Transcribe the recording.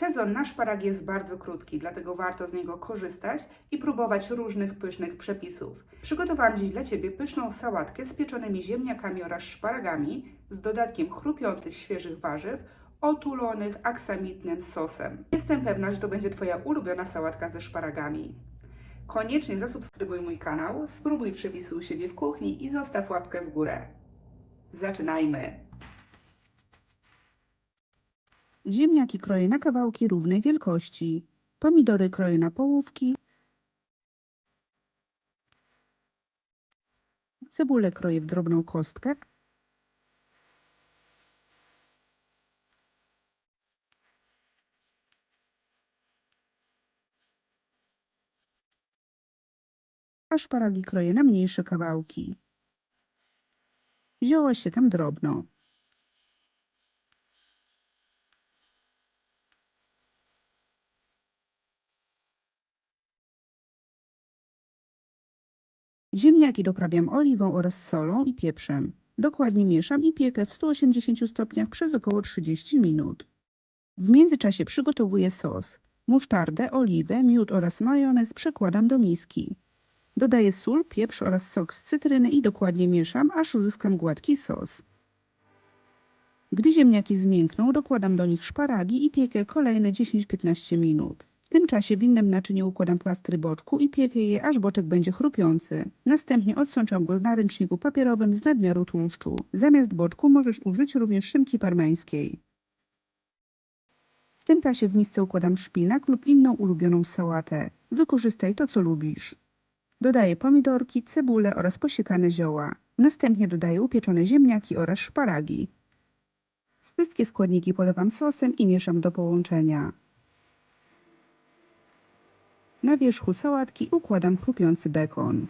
Sezon na szparagi jest bardzo krótki, dlatego warto z niego korzystać i próbować różnych pysznych przepisów. Przygotowałam dziś dla Ciebie pyszną sałatkę z pieczonymi ziemniakami oraz szparagami z dodatkiem chrupiących świeżych warzyw otulonych aksamitnym sosem. Jestem pewna, że to będzie Twoja ulubiona sałatka ze szparagami. Koniecznie zasubskrybuj mój kanał, spróbuj przepisu u siebie w kuchni i zostaw łapkę w górę. Zaczynajmy! Ziemniaki kroję na kawałki równej wielkości. Pomidory kroję na połówki. Cebulę kroję w drobną kostkę. A szparagi kroję na mniejsze kawałki. Zioła się tam drobno. Ziemniaki doprawiam oliwą oraz solą i pieprzem. Dokładnie mieszam i piekę w 180 stopniach przez około 30 minut. W międzyczasie przygotowuję sos. Musztardę, oliwę, miód oraz majonez przekładam do miski. Dodaję sól, pieprz oraz sok z cytryny i dokładnie mieszam, aż uzyskam gładki sos. Gdy ziemniaki zmiękną, dokładam do nich szparagi i piekę kolejne 10-15 minut. Tym czasie w innym naczyniu układam plastry boczku i piekę je, aż boczek będzie chrupiący. Następnie odsączam go na ręczniku papierowym z nadmiaru tłuszczu. Zamiast boczku możesz użyć również szynki parmeńskiej. W tym czasie w misce układam szpinak lub inną ulubioną sałatę. Wykorzystaj to, co lubisz. Dodaję pomidorki, cebulę oraz posiekane zioła. Następnie dodaję upieczone ziemniaki oraz szparagi. Wszystkie składniki polewam sosem i mieszam do połączenia. Na wierzchu sałatki układam chrupiący bekon.